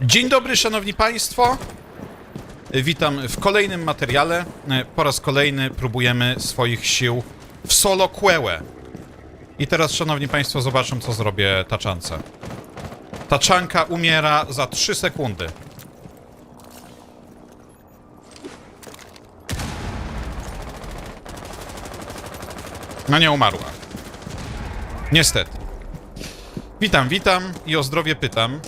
Dzień dobry, szanowni państwo. Witam w kolejnym materiale. Po raz kolejny próbujemy swoich sił w solo kłełę. I teraz, szanowni państwo, zobaczą, co zrobię taczance. Taczanka umiera za 3 sekundy. No nie umarła. Niestety. Witam, witam i o zdrowie pytam.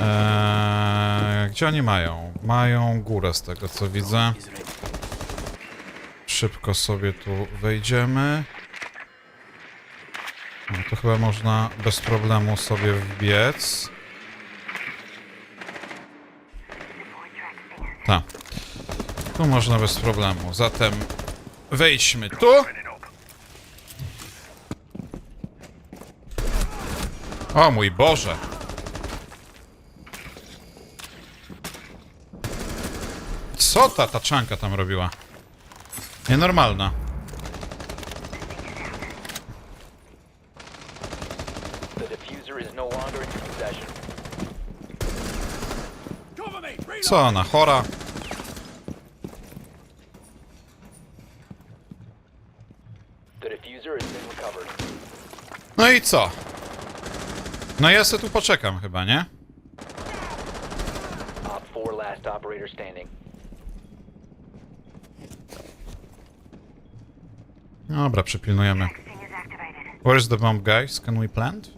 Eee, gdzie oni mają? Mają górę z tego co widzę. Szybko sobie tu wejdziemy. No to chyba można bez problemu sobie wbiec. Tak. Tu można bez problemu. Zatem wejdźmy tu. O mój Boże. Co ta taczanka tam robiła? Nienormalna. No. Co ona, chora? No i co? No ja se tu poczekam chyba, nie? Op 4 last operator standing. Dobra, przypilnujemy. Where's the bomb, guys? Can we plant?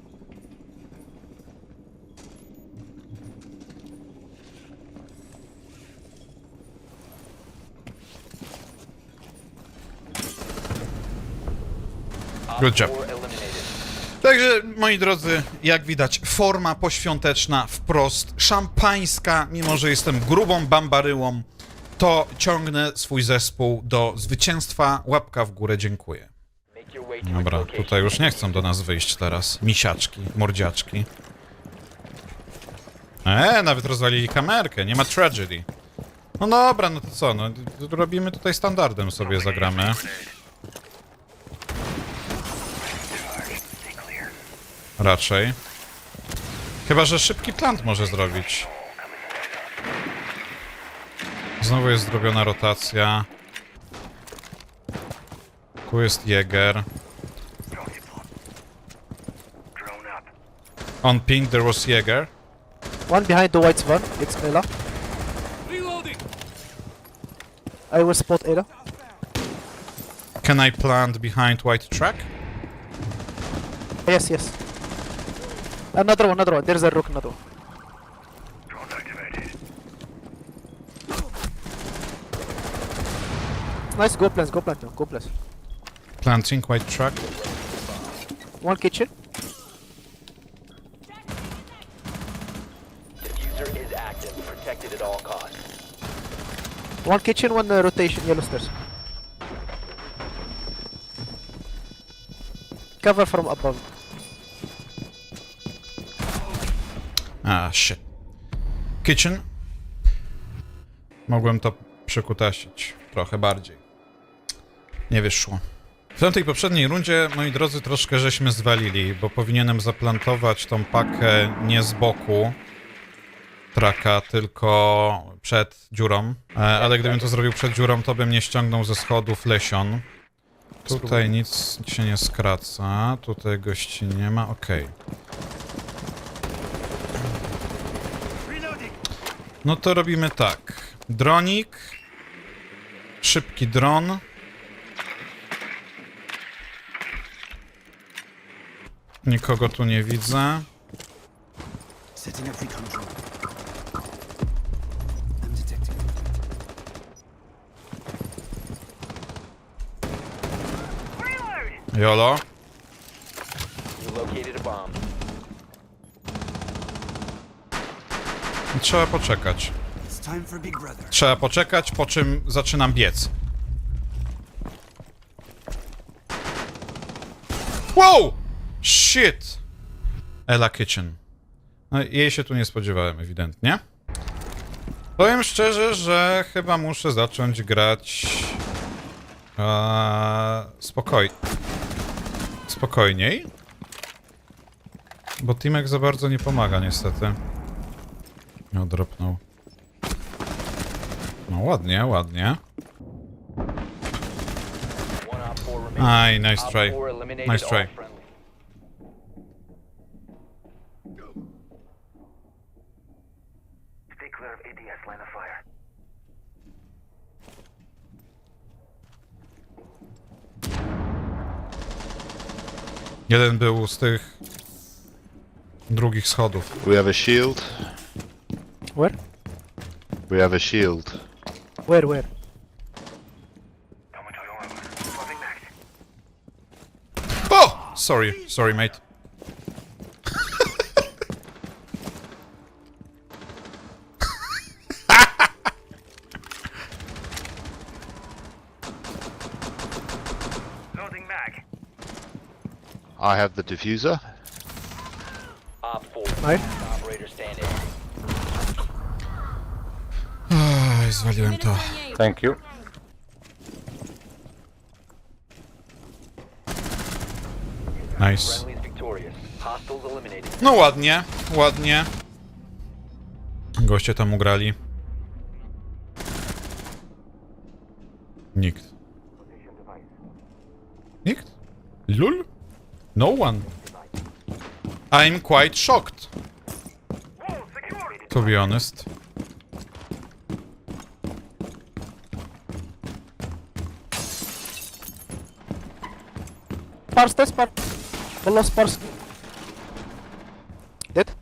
Good job. 4 eliminated. Także, moi drodzy, jak widać, forma poświąteczna, wprost szampańska, mimo że jestem grubą bambaryłą, to ciągnę swój zespół do zwycięstwa. Łapka w górę, dziękuję. Dobra, tutaj już nie chcą do nas wyjść teraz. Misiaczki, mordziaczki. E, nawet rozwalili kamerkę, nie ma tragedy. No dobra, no to co, no robimy tutaj standardem sobie zagramy. Raczej. Chyba, że szybki plant może zrobić. Znowu jest zrobiona rotacja. Tu jest Jäger. On ping there was Jäger. One behind the white one. It's Ella. I will spot Ella. Can I plant behind white track? Yes, yes. Another one, another one. There's a rook, another one. Nice, go plants, go plant now, go plants. Planting white track. One kitchen. Diffuser is active. Protected at all costs. One kitchen, one uh, rotation, yellow stairs. Cover from above. Ah, shit. Kitchen. Mogłem to przekutasić trochę bardziej. Nie wyszło. W tamtej poprzedniej rundzie, moi drodzy, troszkę żeśmy zwalili, bo powinienem zaplantować tą pakę nie z boku traka, tylko przed dziurą. E, ale gdybym to zrobił przed dziurą, to bym nie ściągnął ze schodów lesion. Tutaj nic się nie skraca, tutaj gości nie ma, okej. No to robimy tak. Dronik. Szybki dron. Nikogo tu nie widzę. Setting up recon drone. I'm detecting. Jolo. You located a bomb. Trzeba poczekać. It's time for Big Brother. Trzeba poczekać, po czym zaczynam biec. Wow! Shit! Ella Kitchen. No, jej się tu nie spodziewałem, ewidentnie. Powiem szczerze, że chyba muszę zacząć grać e, spokoj... spokojniej. Bo Timek za bardzo nie pomaga niestety. Nie odropnął. No ładnie, ładnie. One op 4 remaining. Aj, nice try. 4 eliminated Nice try. ADS line of fire. Jeden był z tych drugich schodów. We have a shield. Where? We have a shield. Where, where? Come into your armor. Closing max. O! Oh! Sorry, sorry mate. I have the diffuser. Op 4. Right? Operator standing. Aj, zwaliłem to. Thank you. Nice. Friendlies victorious. Hostiles eliminated. No ładnie, ładnie. Goście tam ugrali. Nikt? No one. I'm quite shocked. To be honest. Spars, test spars. Wallah, spars. Dead?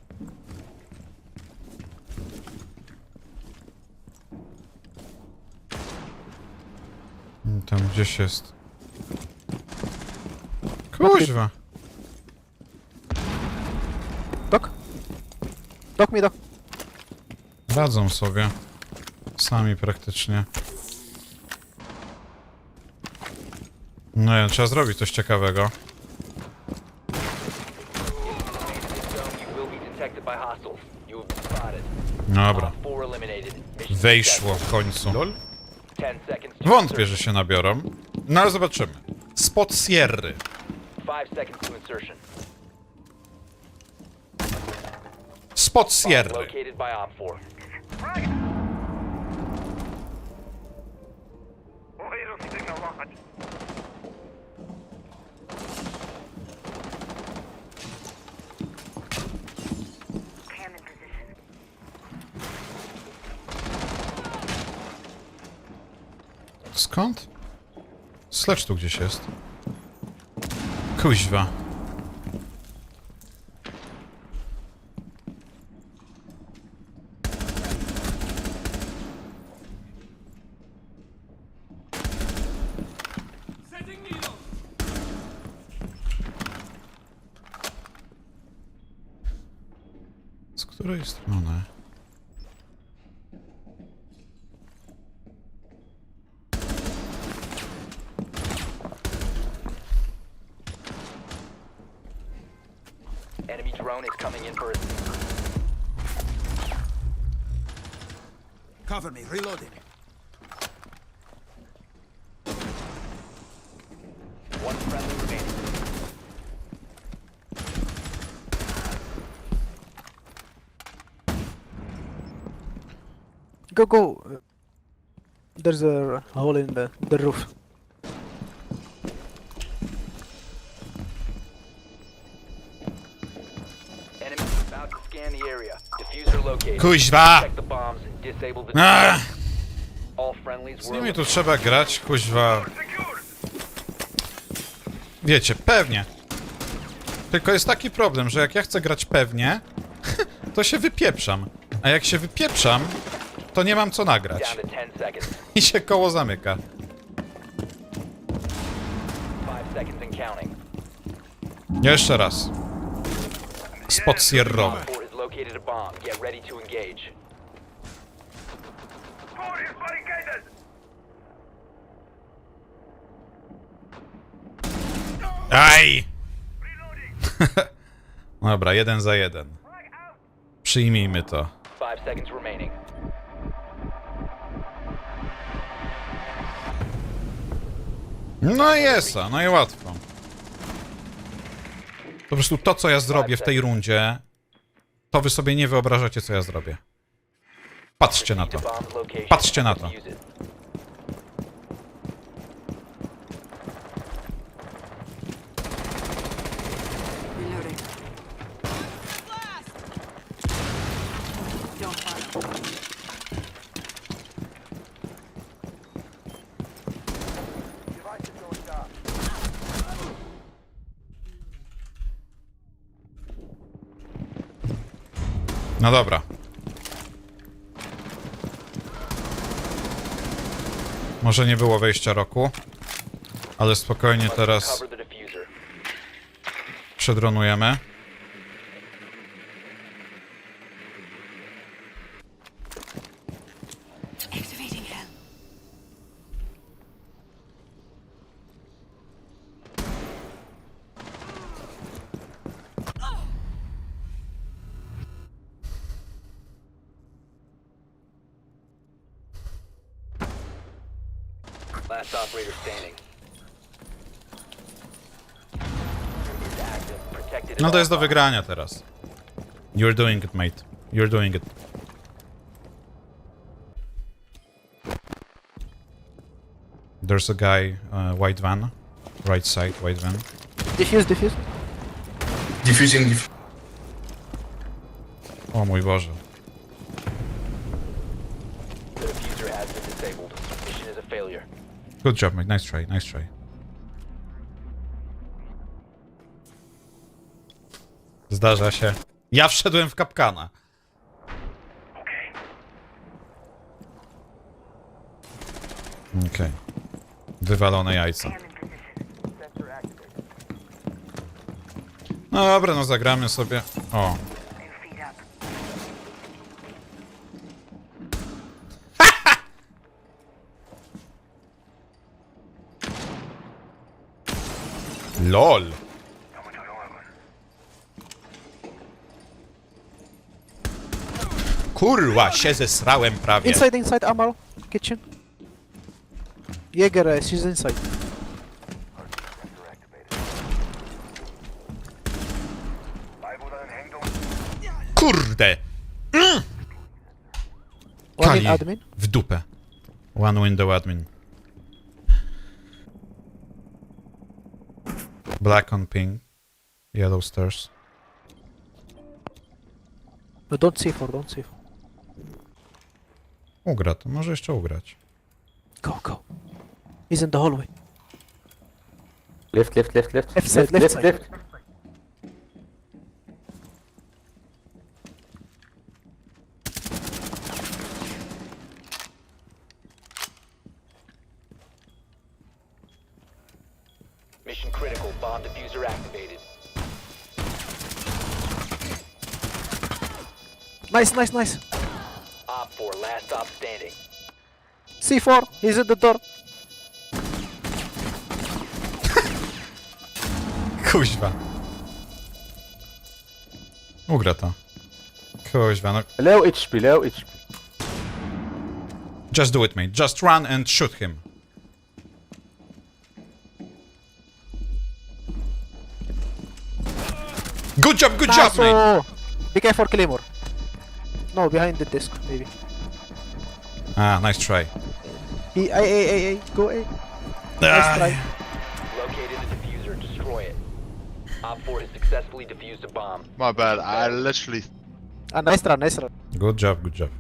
Tam gdzieś jest. Kuźwa. Doc me, doc. Radzą sobie. Sami praktycznie. No ja, trzeba zrobić coś ciekawego. Dobra. Op 4 eliminated. Mission Wejszło w końcu. 10 seconds to Wątpię, że się nabiorą. No ale zobaczymy. Spot Sierry. Cannon position. Skąd? Slecz tu gdzieś jest. Kuźwa. Z której strony? Enemy drone is coming in for a Cover me. Reloading. Go, go. There's a hole in the, the roof. Enemy is about to scan the area. Diffuser located. Kuźwa! Check the bombs. Disable the Ach, All friendlies z were nimi tu trzeba grać, kuźwa. Wiecie, pewnie. Tylko jest taki problem, że jak ja chcę grać pewnie, to się wypieprzam. A jak się wypieprzam, to nie mam co nagrać. down to 10 seconds. I się koło zamyka. 5 seconds and counting. Jeszcze raz. Spot sierrowy. 4 has located a bomb. Get ready to engage. Door is barricaded. Aj! Dobra, jeden za jeden. Przyjmijmy to. 5 seconds remaining. No i jest, no i łatwo. Po prostu to, co ja zrobię w tej rundzie, to wy sobie nie wyobrażacie, co ja zrobię. Patrzcie na to. Patrzcie na to. Defuse it. Reloading. Don't fire. No dobra. Może nie było wejścia roku, ale spokojnie teraz przedronujemy. Last operator standing. Is active. Protected at No to all jest do wygrania teraz. You're doing it, mate. You're doing it. There's a guy, uh, white van. Right side, white van. Defuse, defuse. Diffusing. Diff O mój Boże. The diffuser has been disabled. Mission is a failure. Good job, mate. Nice try, nice try. Zdarza się. Ja wszedłem w kapkana. Okej. Wywalone jajca. No dobra, no zagramy sobie. O. LOL. Kurwa, się zesrałem prawie. Inside, inside, Amal. Kitchen. Jaeger, uh, she's inside. Kurde! One in Kali. admin. W dupę. One window admin. Black on ping. Yellow stairs. No don't C4, don't C4. Ugra to, może jeszcze ugrać. Go, go. He's in the hallway. Left, left, left, left. Left side, left side. left. Nice, nice, nice. Op 4, last stop standing. C4, he's at the door. Kuźwa. Ugra to. Kuźwa, no. Low HP, low HP. Just do it, mate. Just run and shoot him. Good job, good job, Nice, mate. Be careful, Claymore. No, behind the desk, maybe. Ah, nice try. He, A, A, A, A, go A. Nice Ah, try. Located the diffuser. Destroy it. Op 4 has successfully defused a bomb. My bad. I literally Ah, nice run, nice run. Good job, good job.